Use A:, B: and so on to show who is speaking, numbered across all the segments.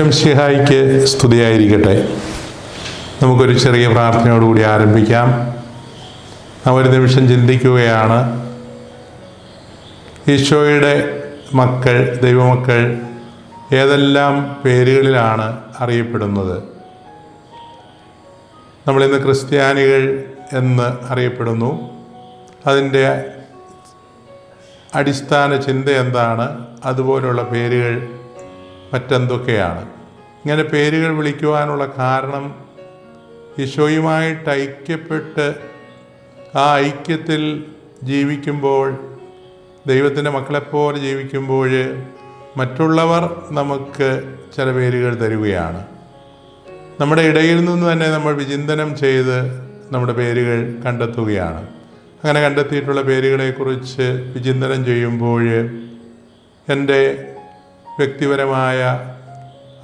A: എംഷിഹായിക്ക് സ്തുതിയായിരിക്കട്ടെ. നമുക്കൊരു ചെറിയ പ്രാർത്ഥനയോടുകൂടി ആരംഭിക്കാം. നാം ഒരു നിമിഷം ചിന്തിക്കുകയാണ്. ഈശോയുടെ മക്കൾ ദൈവമക്കൾ ഏതെല്ലാം പേരുകളിലാണ് അറിയപ്പെടുന്നത്? നമ്മളിന്ന് ക്രിസ്ത്യാനികൾ എന്ന് അറിയപ്പെടുന്നു. അതിന്റെ അടിസ്ഥാന ചിന്ത എന്താണ്? അതുപോലുള്ള പേരുകൾ മറ്റെന്തൊക്കെയാണ്? ഇങ്ങനെ പേരുകൾ വിളിക്കുവാനുള്ള കാരണം ഈശോയുമായിട്ട് ഐക്യപ്പെട്ട് ആ ഐക്യത്തിൽ ജീവിക്കുമ്പോൾ ദൈവത്തിന്റെ മക്കളെപ്പോലെ ജീവിക്കുമ്പോൾ മറ്റുള്ളവർ നമുക്ക് ചില പേരുകൾ തരികയാണ്. നമ്മുടെ ഇടയിൽ നിന്ന് തന്നെ നമ്മൾ വിചിന്തനം ചെയ്ത് നമ്മുടെ പേരുകൾ കണ്ടെത്തുകയാണ്. അങ്ങനെ കണ്ടെത്തിയിട്ടുള്ള പേരുകളെക്കുറിച്ച് വിചിന്തനം ചെയ്യുമ്പോൾ എന്റെ വ്യക്തിപരമായ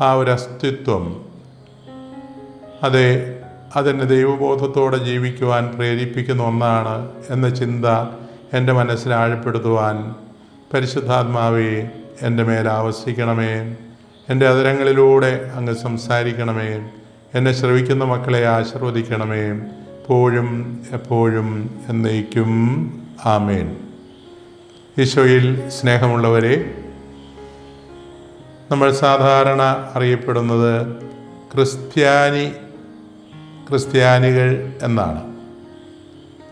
A: ആ ഒരു അസ്തിത്വം. അതെ അതെന്നെ ദൈവബോധത്തോടെ ജീവിക്കുവാൻ പ്രേരിപ്പിക്കുന്ന ഒന്നാണ് എന്ന ചിന്ത എന്റെ മനസ്സിൽ ആഴപ്പെടുത്തുവാൻ പരിശുദ്ധാത്മാവെ എന്റെ മേൽ ആവസിക്കണമേ. എന്റെ അതിരങ്ങളിലൂടെ അങ്ങ് സംസാരിക്കണമേ. എന്നെ ശ്രവിക്കുന്ന മക്കളെ ആശീർവദിക്കണമേ. എപ്പോഴും എപ്പോഴും എന്നേക്കും. ആമേൻ. ഈശോയിൽ സ്നേഹമുള്ളവരെ നമ്മൾ സാധാരണ അറിയപ്പെടുന്നത് ക്രിസ്ത്യാനി ക്രിസ്ത്യാനികൾ എന്നാണ്.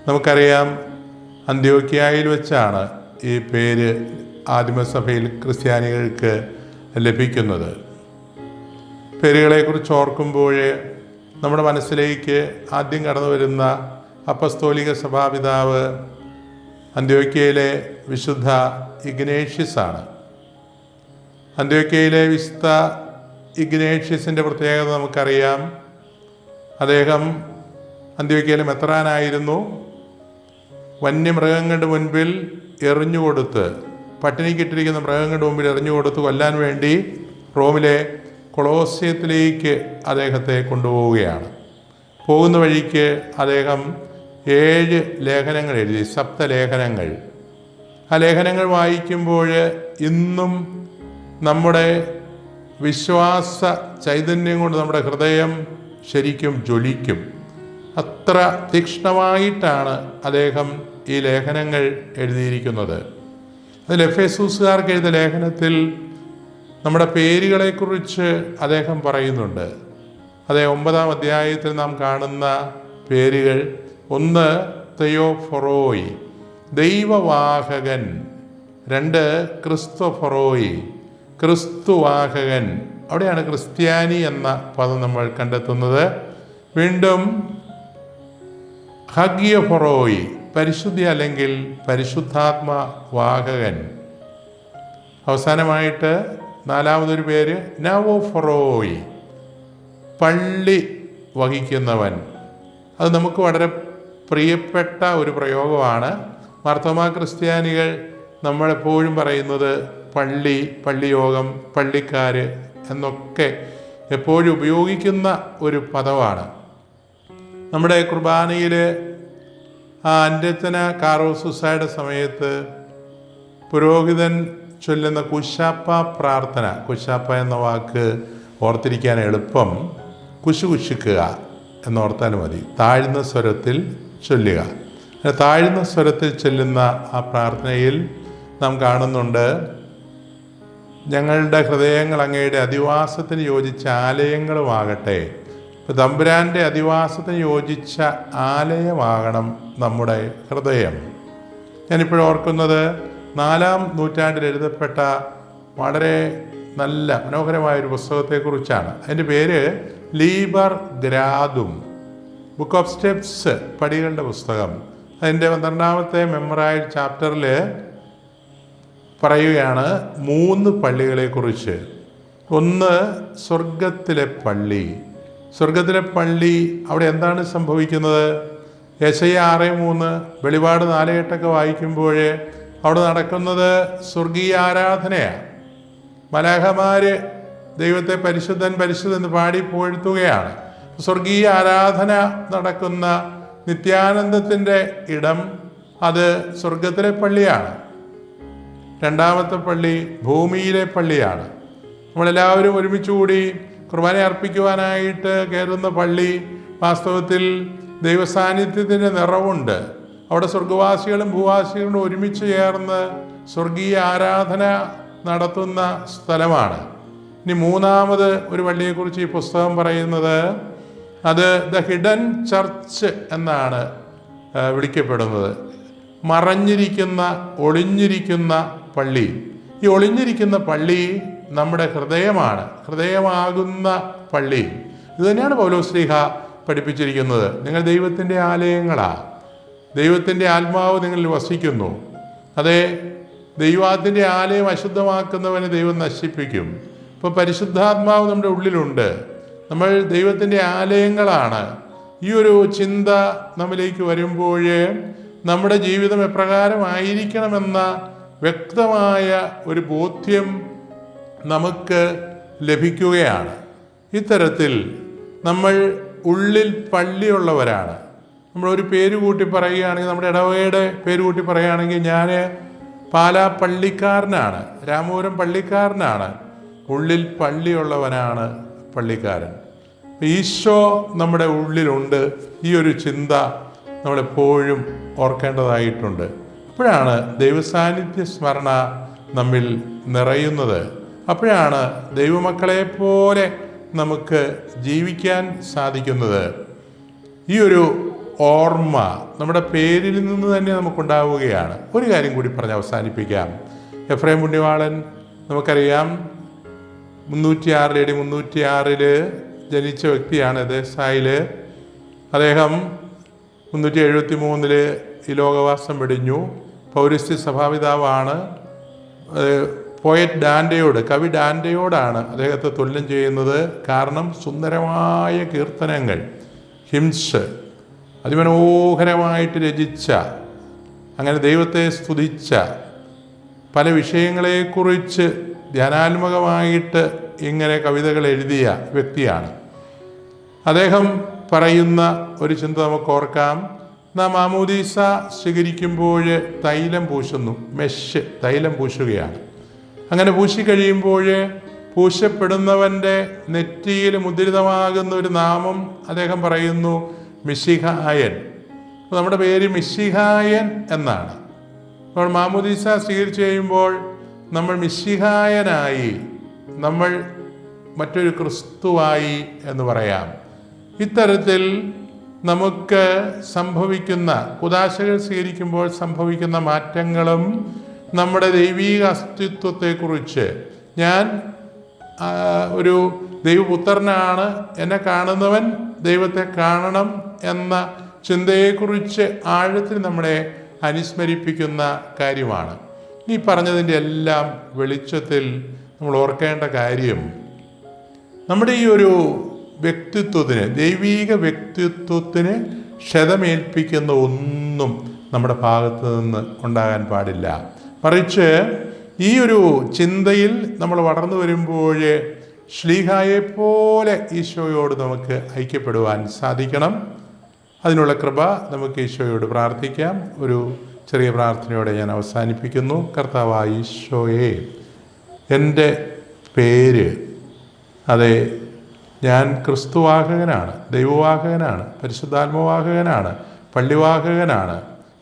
A: നമുക്കറിയാം അന്ത്യോക്യായിൽ വെച്ചാണ് ഈ പേര് ആദിമസഭയിൽ ക്രിസ്ത്യാനികൾക്ക് ലഭിക്കുന്നത്. പേരുകളെക്കുറിച്ച് ഓർക്കുമ്പോൾ നമ്മുടെ മനസ്സിലേക്ക് ആദ്യം കടന്നു വരുന്ന അപ്പസ്തോലിക സഭാപിതാവ് അന്ത്യോക്യയിലെ വിശുദ്ധ ഇഗ്നേഷ്യസ് ആണ്. അന്ത്യോക്യയിലെ വിശുദ്ധ ഇഗ്നേഷ്യസിന്റെ പ്രത്യേകത നമുക്കറിയാം. അദ്ദേഹം അന്ത്യക്കയിലെ മെത്രാനായിരുന്നു വന്യമൃഗങ്ങളുടെ മുൻപിൽ എറിഞ്ഞുകൊടുത്ത് പട്ടിണിക്കിട്ടിരിക്കുന്ന മൃഗങ്ങളുടെ മുമ്പിൽ എറിഞ്ഞുകൊടുത്ത് കൊല്ലാൻ വേണ്ടി റോമിലെ കൊളോസ്യത്തിലേക്ക് അദ്ദേഹത്തെ കൊണ്ടുപോവുകയാണ്. പോകുന്ന വഴിക്ക് അദ്ദേഹം ഏഴ് ലേഖനങ്ങൾ എഴുതി സപ്തലേഖനങ്ങൾ. ആ ലേഖനങ്ങൾ വായിക്കുമ്പോൾ ഇന്നും നമ്മുടെ വിശ്വാസ ചൈതന്യം കൊണ്ട് നമ്മുടെ ഹൃദയം ശരിക്കും ജ്വലിക്കും. അത്ര തീക്ഷ്ണമായിട്ടാണ് അദ്ദേഹം ഈ ലേഖനങ്ങൾ എഴുതിയിരിക്കുന്നത്. അതിൽ എഫ് എസൂസുകാർക്ക് എഴുതിയ ലേഖനത്തിൽ നമ്മുടെ പേരുകളെക്കുറിച്ച് അദ്ദേഹം പറയുന്നുണ്ട്. അതേ ഒമ്പതാം അധ്യായത്തിൽ നാം കാണുന്ന പേരുകൾ ഒന്ന് തെയോഫൊറോയ് ദൈവവാഹകൻ രണ്ട് ക്രിസ്തുഫൊറോയ് ക്രിസ്തുവാഹകൻ. അവിടെയാണ് ക്രിസ്ത്യാനി എന്ന പദം നമ്മൾ കണ്ടെത്തുന്നത്. വീണ്ടും ഹഗിയഫൊറോയ് പരിശുദ്ധി അല്ലെങ്കിൽ പരിശുദ്ധാത്മ വാഹകൻ അവസാനമായിട്ട് നാലാമതൊരു പേര് നവോഫൊറോയ് പള്ളി വഹിക്കുന്നവൻ. അത് നമുക്ക് വളരെ പ്രിയപ്പെട്ട ഒരു പ്രയോഗമാണ്. മാർത്തോമാ ക്രിസ്ത്യാനികൾ നമ്മളെപ്പോഴും പറയുന്നത് പള്ളി പള്ളിയോഗം പള്ളിക്കാർ എന്നൊക്കെ എപ്പോഴും ഉപയോഗിക്കുന്ന ഒരു പദമാണ്. നമ്മുടെ കുർബാനയിൽ ആ അന്ത്യത്തന കാറോസുസയുടെ സമയത്ത് പുരോഹിതൻ ചൊല്ലുന്ന കുശാപ്പ പ്രാർത്ഥന കുശാപ്പ എന്ന വാക്ക് ഓർത്തിരിക്കാൻ എളുപ്പം. കുശു കുശിക്കുക എന്നോർത്താൽ മതി. താഴ്ന്ന സ്വരത്തിൽ ചൊല്ലുക. താഴ്ന്ന സ്വരത്തിൽ ചൊല്ലുന്ന ആ പ്രാർത്ഥനയിൽ നാം കാണുന്നുണ്ട് ഞങ്ങളുടെ ഹൃദയങ്ങൾ അങ്ങയുടെ അധിവാസത്തിന് യോജിച്ച ആലയങ്ങളുമാകട്ടെ. ഇപ്പം തമ്പുരാന്റെ അധിവാസത്തിന് യോജിച്ച ആലയമാകണം നമ്മുടെ ഹൃദയം. ഞാനിപ്പോഴും ഓർക്കുന്നത് നാലാം നൂറ്റാണ്ടിൽ എഴുതപ്പെട്ട വളരെ നല്ല മനോഹരമായ ഒരു പുസ്തകത്തെക്കുറിച്ചാണ്. അതിന്റെ പേര് ലീബർ ഗ്രാദും. ബുക്ക് ഓഫ് സ്റ്റെപ്സ് പടികളുടെ പുസ്തകം. അതിന്റെ പന്ത്രണ്ടാമത്തെ മെമ്മറായ ചാപ്റ്ററിൽ പറയുകയാണ് മൂന്ന് പള്ളികളെക്കുറിച്ച്. ഒന്ന് സ്വർഗത്തിലെ പള്ളി. സ്വർഗത്തിലെ പള്ളി അവിടെ എന്താണ് സംഭവിക്കുന്നത്? എസ് ഐ ആറ് മൂന്ന് വെളിപാട് നാലേട്ടൊക്കെ വായിക്കുമ്പോൾ അവിടെ നടക്കുന്നത് സ്വർഗീയ ആരാധനയാണ് മലാഹമാർ ദൈവത്തെ പരിശുദ്ധൻ പരിശുദ്ധൻ പാടി പുകഴ്ത്തുകയാണ് സ്വർഗീയ ആരാധന നടക്കുന്ന നിത്യാനന്ദത്തിന്റെ ഇടം അത് സ്വർഗത്തിലെ പള്ളിയാണ്. രണ്ടാമത്തെ പള്ളി ഭൂമിയിലെ പള്ളിയാണ്. നമ്മളെല്ലാവരും ഒരുമിച്ച് കൂടി കുർബാന അർപ്പിക്കുവാനായിട്ട് കയറുന്ന പള്ളി വാസ്തവത്തിൽ ദൈവസാന്നിധ്യത്തിന്റെ നിറവുണ്ട്. അവിടെ സ്വർഗവാസികളും ഭൂവാസികളും ഒരുമിച്ച് ചേർന്ന് സ്വർഗീയ ആരാധന നടത്തുന്ന സ്ഥലമാണ്. ഇനി മൂന്നാമത് ഒരു പള്ളിയെക്കുറിച്ച് ഈ പുസ്തകം പറയുന്നത് അത് ദ ഹിഡൻ ചർച്ച് എന്നാണ് വിളിക്കപ്പെടുന്നത്. മറഞ്ഞിരിക്കുന്ന ഒളിഞ്ഞിരിക്കുന്ന പള്ളി. ഈ ഒളിഞ്ഞിരിക്കുന്ന പള്ളി നമ്മുടെ ഹൃദയമാണ്. ഹൃദയമാകുന്ന പള്ളി. ഇത് തന്നെയാണ് പൗലോസ്ലീഹ പഠിപ്പിച്ചിരിക്കുന്നത്. നിങ്ങൾ ദൈവത്തിന്റെ ആലയങ്ങളാണ് ദൈവത്തിന്റെ ആത്മാവ് നിങ്ങളിൽ വസിക്കുന്നു. അതെ ദൈവാത്തിന്റെ ആലയം അശുദ്ധമാക്കുന്നവനെ ദൈവം നശിപ്പിക്കും. ഇപ്പോൾ പരിശുദ്ധാത്മാവ് നമ്മുടെ ഉള്ളിലുണ്ട്. നമ്മൾ ദൈവത്തിന്റെ ആലയങ്ങളാണ്. ഈ ഒരു ചിന്ത നമ്മിലേക്ക് വരുമ്പോഴേ നമ്മുടെ ജീവിതം എപ്രകാരമായിരിക്കണമെന്ന വ്യക്തമായ ഒരു ബോധ്യം നമുക്ക് ലഭിക്കുകയാണ്. ഇത്തരത്തിൽ നമ്മൾ ഉള്ളിൽ പള്ളിയുള്ളവരാണ്. നമ്മൾ ഒരു പേര് കൂട്ടി പറയുകയാണെങ്കിൽ നമ്മുടെ ഇടവകയുടെ പേര് കൂട്ടി പറയുകയാണെങ്കിൽ ഞാൻ പാലാ പള്ളിക്കാരനാണ് രാമപുരം പള്ളിക്കാരനാണ്. ഉള്ളിൽ പള്ളിയുള്ളവനാണ് പള്ളിക്കാരൻ. ഈശോ നമ്മുടെ ഉള്ളിലുണ്ട്. ഈ ഒരു ചിന്ത നമ്മളെപ്പോഴും ഓർക്കേണ്ടതായിട്ടുണ്ട്. അപ്പോഴാണ് ദൈവസാന്നിധ്യ സ്മരണ നമ്മിൽ നിറയുന്നത്. അപ്പോഴാണ് ദൈവമക്കളെ പോലെ നമുക്ക് ജീവിക്കാൻ സാധിക്കുന്നത്. ഈ ഒരു ഓർമ്മ നമ്മുടെ പേരിൽ നിന്ന് തന്നെ നമുക്കുണ്ടാവുകയാണ്. ഒരു കാര്യം കൂടി പറഞ്ഞ് അവസാനിപ്പിക്കാം. എഫ്രൈം പുണ്യവാളൻ നമുക്കറിയാം മുന്നൂറ്റി ആറിൽ എടി മുന്നൂറ്റി ആറിൽ ജനിച്ച വ്യക്തിയാണ് ദേശായിൽ അദ്ദേഹം മുന്നൂറ്റി എഴുപത്തി മൂന്നിൽ ഈ ലോകവാസം വെടിഞ്ഞു. പൗരസ്ത്യ സഭാപിതാവാണ് പോയറ്റ് ഡാൻഡയോട് കവി ഡാൻഡയോടാണ് അദ്ദേഹത്തെ തുല്യം ചെയ്യുന്നത്. കാരണം സുന്ദരമായ കീർത്തനങ്ങൾ ഹിംസ് അതിമനോഹരമായിട്ട് രചിച്ച അങ്ങനെ ദൈവത്തെ സ്തുതിച്ച പല വിഷയങ്ങളെക്കുറിച്ച് ധ്യാനാത്മകമായിട്ട് ഇങ്ങനെ കവിതകൾ എഴുതിയ വ്യക്തിയാണ്. അദ്ദേഹം പറയുന്ന ഒരു ചിന്ത നമുക്ക് ഓർക്കാം. നാം മാമോദീസ സ്വീകരിക്കുമ്പോൾ തൈലം പൂശുന്നു. മെഷ് തൈലം പൂശുകയാണ്. അങ്ങനെ പൂശിക്കഴിയുമ്പോൾ പൂശപ്പെടുന്നവന്റെ നെറ്റിയിൽ മുദ്രിതമാകുന്ന ഒരു നാമം അദ്ദേഹം പറയുന്നു മിശിഹായൻ. നമ്മുടെ പേര് മിശിഹായൻ എന്നാണ്. അപ്പോൾ മാമുദീസ സ്വീകരിച്ചു കഴിയുമ്പോൾ നമ്മൾ മിശിഹായനായി നമ്മൾ മറ്റൊരു ക്രിസ്തുവായി എന്ന് പറയാം. ഇത്തരത്തിൽ നമുക്ക് സംഭവിക്കുന്ന കുദാശകൾ സ്വീകരിക്കുമ്പോൾ സംഭവിക്കുന്ന മാറ്റങ്ങളും നമ്മുടെ ദൈവീക അസ്തിത്വത്തെക്കുറിച്ച് ഞാൻ ഒരു ദൈവപുത്രനാണ് എന്നെ കാണുന്നവൻ ദൈവത്തെ കാണണം എന്ന ചിന്തയെക്കുറിച്ച് ആഴത്തിൽ നമ്മളെ അനുസ്മരിപ്പിക്കുന്ന കാര്യമാണ്. ഈ പറഞ്ഞതിന്റെ എല്ലാം വെളിച്ചത്തിൽ നമ്മൾ ഓർക്കേണ്ട കാര്യം നമ്മുടെ ഈ ഒരു വ്യക്തിത്വത്തിന് ദൈവീക വ്യക്തിത്വത്തിന് ക്ഷതമേൽപ്പിക്കുന്ന ഒന്നും നമ്മുടെ ഭാഗത്ത് നിന്ന് ഉണ്ടാകാൻ പാടില്ല. മറിച്ച് ഈ ഒരു ചിന്തയിൽ നമ്മൾ വളർന്നു വരുമ്പോൾ ശ്ലീഹായെ പോലെ ഈശോയോട് നമുക്ക് ഐക്യപ്പെടുവാൻ സാധിക്കണം. അതിനുള്ള കൃപ നമുക്ക് ഈശോയോട് പ്രാർത്ഥിക്കാം. ഒരു ചെറിയ പ്രാർത്ഥനയോടെ ഞാൻ അവസാനിപ്പിക്കുന്നു. കർത്താവ് ഈശോയെ എന്റെ പേര് അതെ ഞാൻ ക്രിസ്തുവാഹകനാണ് ദൈവവാഹകനാണ് പരിശുദ്ധാത്മവാഹകനാണ് പള്ളിവാഹകനാണ്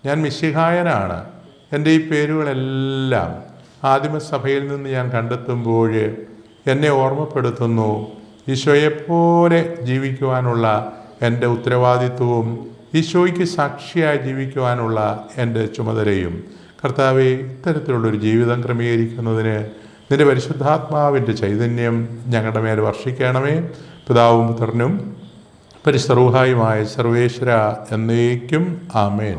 A: ഞാൻ മിശിഹായനാണ്. എന്റെ ഈ പേരുകളെല്ലാം ആദിമസഭയിൽ നിന്ന് ഞാൻ കണ്ടെത്തുമ്പോൾ എന്നെ ഓർമ്മപ്പെടുത്തുന്നു. ഈശോയെപ്പോലെ ജീവിക്കുവാനുള്ള എന്റെ ഉത്തരവാദിത്വവും ഈശോയ്ക്ക് സാക്ഷിയായി ജീവിക്കുവാനുള്ള എന്റെ ചുമതലയും കർത്താവെ ഇത്തരത്തിലുള്ളൊരു ജീവിതം ക്രമീകരിക്കുന്നതിന് നിന്റെ പരിശുദ്ധാത്മാവിന്റെ ചൈതന്യം ഞങ്ങളുടെ മേൽ വർഷിക്കണമേ. പിതാവും പുത്രനും പരിസർവഹായുമായ സർവേശ്വര എന്നേക്കും ആമേൻ.